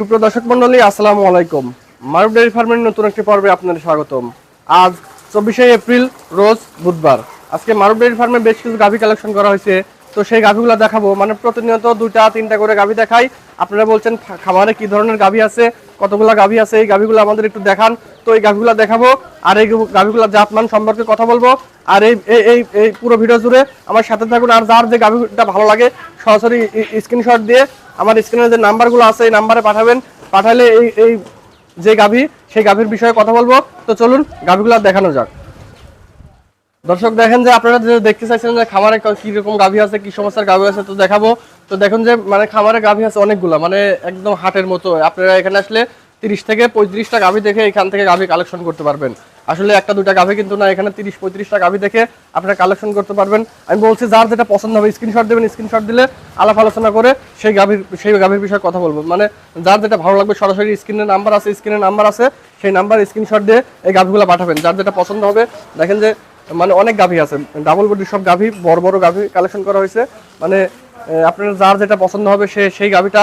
সুপ্রিয় দর্শক মন্ডলী, আসসালামু আলাইকুম। মারুফ ডেয়ারি ফার্মের নতুন একটি পর্বে আপনাদের স্বাগতম। আজ চব্বিশে এপ্রিল, রোজ বুধবার। আজকে মারুফ ডেয়ারি ফার্মে বেশ কিছু গাভী কালেকশন করা হয়েছে। তো সেই গাভীগুলো দেখাবো। মানে প্রতিনিয়ত দুইটা, তিনটা করে গাভী দেখাই। আপনারা বলছেন খামারে কি ধরনের গাভী আছে, কতগুলা গাভী আছে, এই গাভীগুলো আমাদের একটু দেখান। তো এই গাভীগুলো দেখাবো। আর এই গাভীগুলোর জাতমান সম্পর্কে কথা বলব। আর এই- এই এই পুরো ভিডিও জুড়ে আমার সাথে থাকুন। আর যার যে গাভীটা ভালো লাগে, সরাসরি স্ক্রিনশট দিয়ে আমার স্ক্রিনে যে নাম্বারগুলো আছে, এই নাম্বারে পাঠাবেন। পাঠালে এই এই যে গাভী, সেই গাভীর বিষয়ে কথা বলব। তো চলুন, গাভীগুলো দেখানো যাক। দর্শক, দেখেন যে আপনারা যে দেখতে চাইছেন যে খামারে ক- কি রকম গাভী আছে, কি সমস্যার গাভী আছে, তো দেখাবো। তো দেখুন যে মানে খামারে গাভী আছে অনেকগুলো মানে একদম হাটের মতো। আপনারা এখানে আসলে তিরিশ থেকে পঁয়ত্রিশটা গাভী দেখে এখান থেকে গাভী কালেকশন করতে পারবেন। আসলে একটা দুটা গাভী কিন্তু না, এখানে তিরিশ, পঁয়ত্রিশটা গাভী দেখে আপনারা কালেকশন করতে পারবেন। আমি বলছি, যার যেটা পছন্দ হবে স্ক্রিনশট দেবেন স্ক্রিনশট দিলে আলাপ আলোচনা করে সেই গাভীর সেই গাভীর বিষয়ে কথা বলব। মানে যার যেটা ভালো লাগবে, সরাসরি স্ক্রিনের নাম্বার আছে স্ক্রিনের নাম্বার আছে, সেই নাম্বার স্ক্রিনশট দিয়ে এই গাভীগুলো পাঠাবেন। যার যেটা পছন্দ হবে, দেখেন যে মানে অনেক গাভী আছে ডাবল বডির সব গাভী, বড় বড় গাভী কালেকশন করা হয়েছে। মানে আপনার যার যেটা পছন্দ হবে, সে, সেই গাভীটা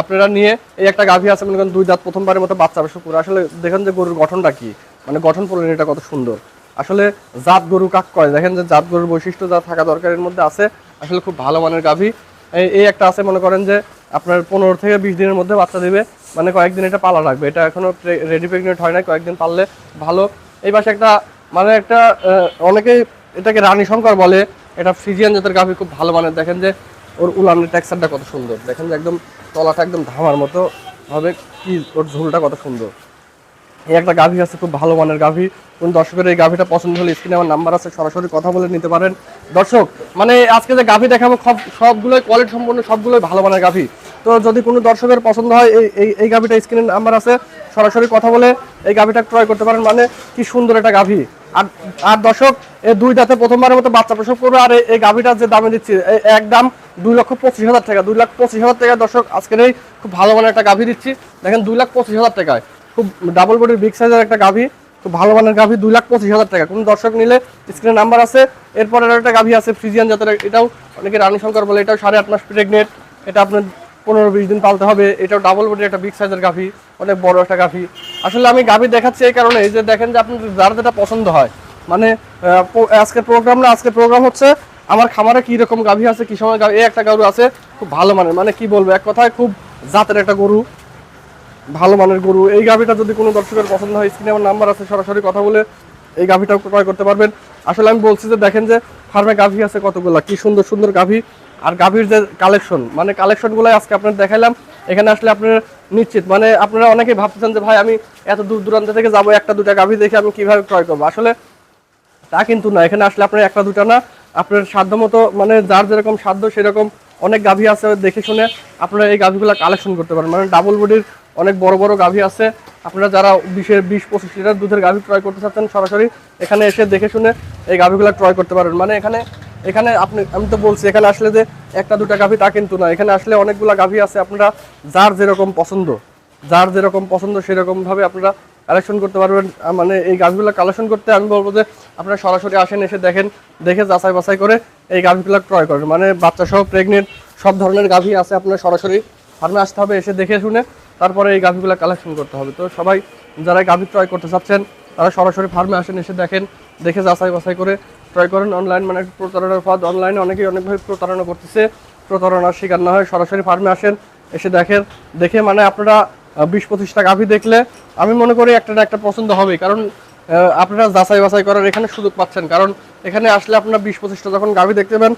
আপনারা নিয়ে এই একটা গাভী আছে, মনে করেন দুই দাঁত প্রথমবারের মতো বাচ্চা বেশ করে আসলে দেখেন যে গরুর গঠনটা কি। মানে গঠন এটা কত সুন্দর। আসলে জাত গরু কাক কয় দেখেন যে জাত গরুর বৈশিষ্ট্য যা থাকা দরকার এর মধ্যে আছে আসলে খুব ভালো মানের গাভী। এই একটা আছে মনে করেন যে আপনার পনেরো থেকে বিশ দিনের মধ্যে বাচ্চা দেবে মানে কয়েকদিন এটা পালা রাখবে এটা এখনও রেডি প্রেগনেন্ট হয় না কয়েকদিন পাললে ভালো। এই পাশে একটা মানে একটা আহ, অনেকেই এটাকে রানী শঙ্কর বলে। এটা ফ্রিজিয়ান জাতের গাভী খুব ভালো মানের। দেখেন যে ওর উলানের টেক্সচারটা কত সুন্দর। দেখেন যে একদম তলাটা একদম ধামার মতো। হবে কি ওর ঝুলটা কত সুন্দর। এই একটা গাভী আছে, খুব ভালো মানের গাভী। কোন দর্শকের এই গাভীটা পছন্দ হলে স্ক্রিনে আমার নাম্বার আছে, সরাসরি কথা বলে নিতে পারেন। দর্শক মানে আজকে যে গাভী দেখাবো, সব, সবগুলোই কোয়ালিটি সম্পূর্ণ সবগুলোই ভালো মানের গাভী। তো যদি কোনো দর্শকের পছন্দ হয়, এই এই গাভীটা স্ক্রিনের নাম্বার আছে, সরাসরি কথা বলে এই গাভীটা ক্রয় করতে পারেন। মানে কি সুন্দর একটা গাভী। আর আর দর্শক, এই দুই দাঁতে প্রথমবারের মতো বাচ্চা প্রসব করবে, আর এই- গাভীটার যে দামে দিচ্ছি এক দাম দুই লক্ষ পঁচিশ হাজার টাকা। দুই লাখ পঁচিশ হাজার টাকা দর্শক, আজকের এই খুব ভালো মানের একটা গাভী দিচ্ছি। দেখেন, দুই লাখ পঁচিশ হাজার টাকায়। খুব ডাবল বডির বিগ সাইজের একটা গাভী, খুব ভালো মানের গাভী, দুই লাখ পঁচিশ হাজার টাকা। কোনো দর্শক নিলে স্ক্রিনে নাম্বার আছে, এরপর একটা গাভী আছে ফ্রিজিয়ান জাতের এটাও অনেকে রানী শঙ্কর বলে, এটাও সাড়ে আট মাস প্রেগনেন্ট এটা আপনার পনেরো বিশ দিন পালতে হবে, এটাও ডাবল বডির একটা বিগ সাইজের গাভী, অনেক বড় একটা গাভী। আসলে আমি গাভী দেখাচ্ছি এই কারণে যে দেখেন যে আপনার যার যেটা পছন্দ হয়। মানে আজকের প্রোগ্রাম না, আজকে প্রোগ্রাম হচ্ছে আমার খামারে কি রকম গাভী আছে, কি সময় গাভী এই একটা গরু আছে, খুব ভালো মানের। মানে কি বলব, এক কথায় খুব জাতের একটা গরু। ভালো মানের গরু। এই গাভিটা যদি কোনো দর্শকের পছন্দ হয়, স্ক্রিনে আমার নাম্বার আছে, সরাসরি কথা বলে এই গাভিটাও ক্রয় করতে পারবেন। আসলে আমি বলছি যে, দেখেন যে, ফার্মে গাভি আছে কতগুলা, কি সুন্দর সুন্দর গাভি। আর গাভির যে কালেকশন মানে কালেকশনগুলাই আজকে আপনার দেখাইলাম, এখানে আসলে আপনার নিশ্চিত। মানে আপনারা অনেকেই ভাবতেছেন যে, ভাই, আমি এত দূর দূরান্ত থেকে যাব, একটা দুটা গাভি দেখে আমি কীভাবে ক্রয় করব। আসলে তা কিন্তু না, এখানে আসলে আপনার একটা দুটা না, আপনার সাধ্য মতো মানে যার যেরকম সাধ্য সেরকম অনেক গাভী আছে দেখে শুনে আপনারা এই গাভীগুলো কালেকশন করতে পারেন। মানে ডাবল বডির অনেক বড় বড় গাভী আছে। আপনারা যারা বিশের বিশ, পঁচিশ লিটার দুধের গাভী ক্রয় করতে চাচ্ছেন, সরাসরি এখানে এসে দেখে শুনে এই গাভীগুলো ক্রয় করতে পারেন। মানে এখানে এখানে আপনি, আমি তো বলছি, এখানে আসলে যে একটা, দুটা গাভী তা কিন্তু না। এখানে আসলে অনেকগুলা গাভী আছে আপনারা যার যেরকম পছন্দ, যার যেরকম পছন্দ সেরকমভাবে আপনারা কালেকশন করতে পারবেন। মানে এই গাছগুলো কালেকশন করতে আমি বলব যে আপনারা সরাসরি আসেন, এসে দেখেন, দেখে যাচাই বাছাই করে এই গাভীগুলো ক্রয় করেন। মানে বাচ্চা সহ প্রেগনেন্ট সব ধরনের গাভী আছে, আপনার সরাসরি ফার্মে আসতে হবে, এসে দেখে শুনে তারপরে এই গাভীগুলো কালেকশন করতে হবে। তো সবাই যারা গাভী ক্রয় করতে চাচ্ছেন, তারা সরাসরি ফার্মে আসেন, এসে দেখেন, দেখে যাচাই বাছাই করে ক্রয় করেন। অনলাইন মানে প্রতারণার পথ অনলাইনে অনেকেই অনেকভাবে প্রতারণা করতেছে। প্রতারণার শিকার না হয় সরাসরি ফার্মে আসেন, এসে দেখেন, দেখে মানে আপনারা বিশ পঁচিশটা গাভী দেখলে আমি মনে করি একটা না একটা পছন্দ হবে কারণ আপনারা যাচাই বাছাই করার এখানে সুযোগ পাচ্ছেন। কারণ এখানে আসলে আপনারা বিশ পঁচিশটা যখন গাভী দেখতে পাবেন